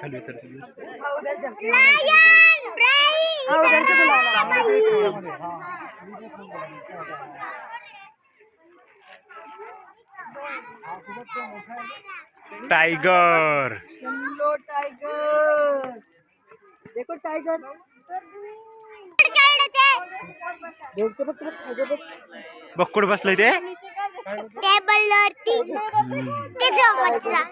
खाली उतर tiger yellow tiger देखो टाइगर देखते बघ तुला टायगर बघ बघ कुठं बसलंय ते? टेबल वरती ते बच्चा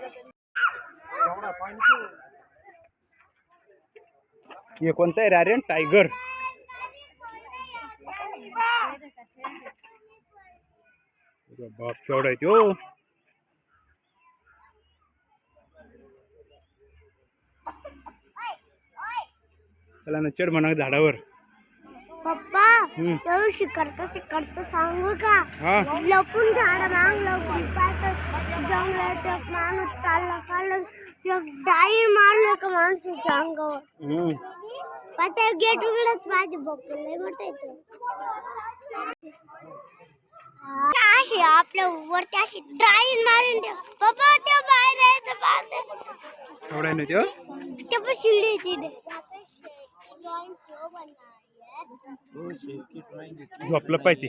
हे कोणतं आहे? रे टायगर. बाप केवढा आहे त्यो हो. त्याला ना चढ म्हणा झाडावर. पप्पा हम्म. तो शिकार कसे करतो सांगू का? हा. लपून झाड माग लपून पाहतो. जंगलात एक माणूस चालला चालला. एक डाळी मारलं का माणसाच्या अंगावर. हम्म. पाहता गेट उघडत माझे बघतो लय मोठं येतो अशी आपल्या वरती अशी ड्राईन मारून ठेव. पप्पा ते बाहेर यायचं पाहते केवढा आहे. ते पण शिडी आहे तिथे. झोपलं पाहिजे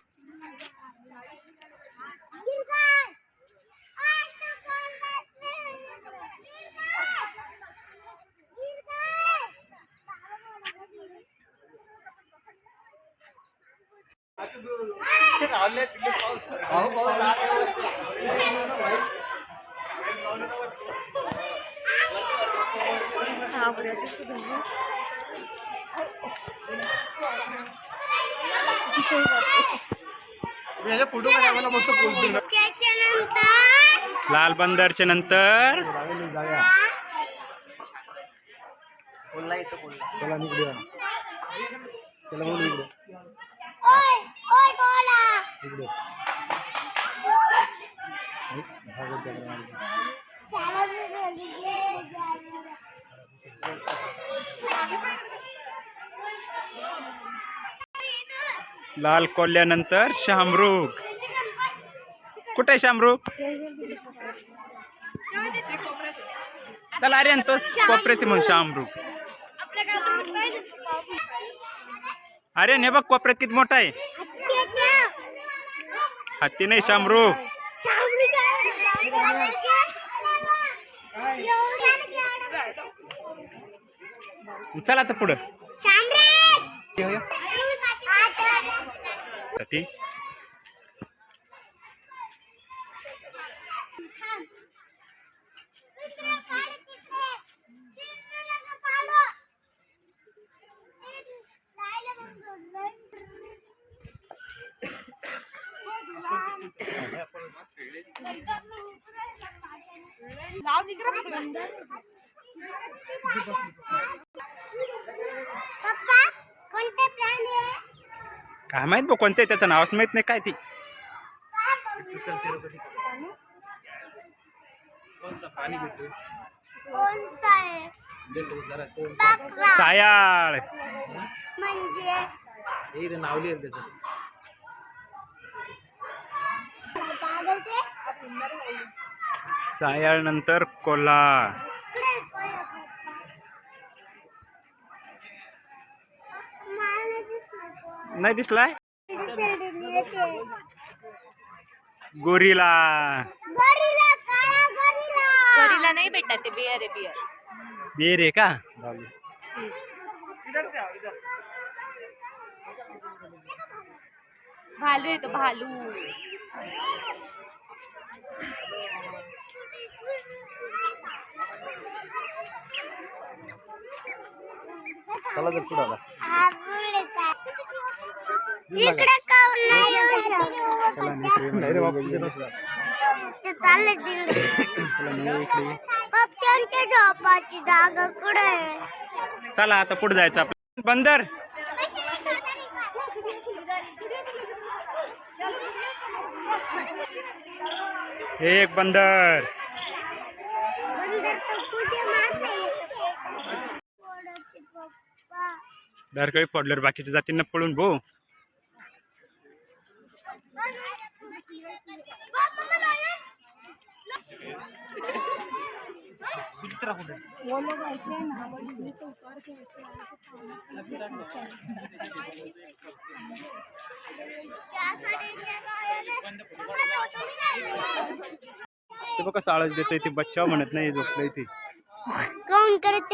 त्याच्यानंतर लाल बंदरच्या नंतर. ओय ओय. इकडे लाल कोल्ल्यानंतर शामरुख. कुठे शामरुख? चला अरे तो कोपऱ्यात म्हणून शामरुख. अरे हे बघ कोपऱ्यात किती मोठा आहे. हत्ती नाही शामरुग चला आता पुढं. ती? पप्पा कोणते प्राणी आहे? काय माहीत बघ कोणते त्याचं नावच माहीत नाही काय ती. कोणता आहे? बकरा. सायाळ. म्हणजे? नावली त्याचं पागल ते सायाळ नंतर कोल्हा नाही दिसलं. नाही दिसलाय. गोरीला गरीला, काळा गरीला. गरीला नाही भेटत ते बियर आहे बियर बेर आहे का भालू येतो भालू चला जर पुढे आला. इकडे काऊन नाही येऊ शकत? ते चालले तिकडे. पप्प्यांच्या झोपाची जागा कुठे आहे? चला आता पुढे जायचं आपलं. बंदर! हे एक बंदर बंदर तर कुठे मासे पप्पा दरकळी पडल्यावर बाकीच्या जातींना पळून भो. ते बघा साळच देतोय ते बच्चा म्हणत नाही झोपलंय ते. कोण करत?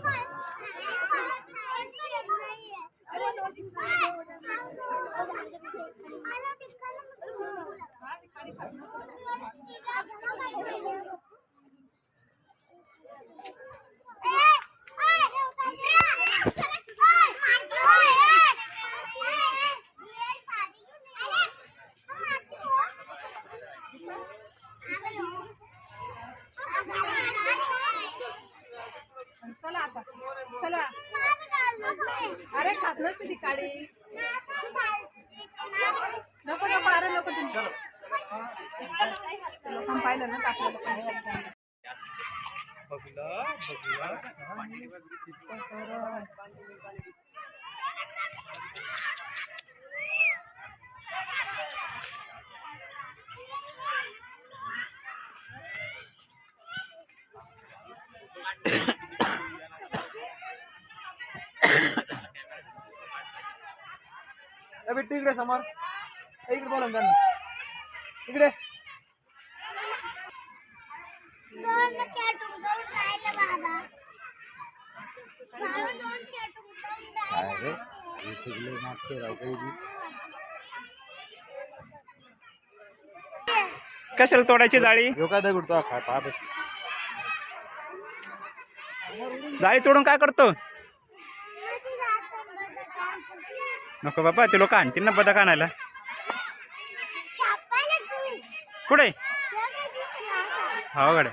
快。चला आता. चला. अरे खात नसते ती काडी. नको नको अरे नको तुम्ही. लोकांना पाहिलं ना टाकलं. बिट्टू इकडे समोर. इकडे बोला ना त्यांना. इकडे. कशाला तोडायची जाळी? ह्यो काय दगड तो? खा पहा बघ. जाळी तोडून काय करतो मध्ये जातं बघा काम करते. नको बाबा ते लोक आणतील ना बदक आणायला. कुठे. हो गड्या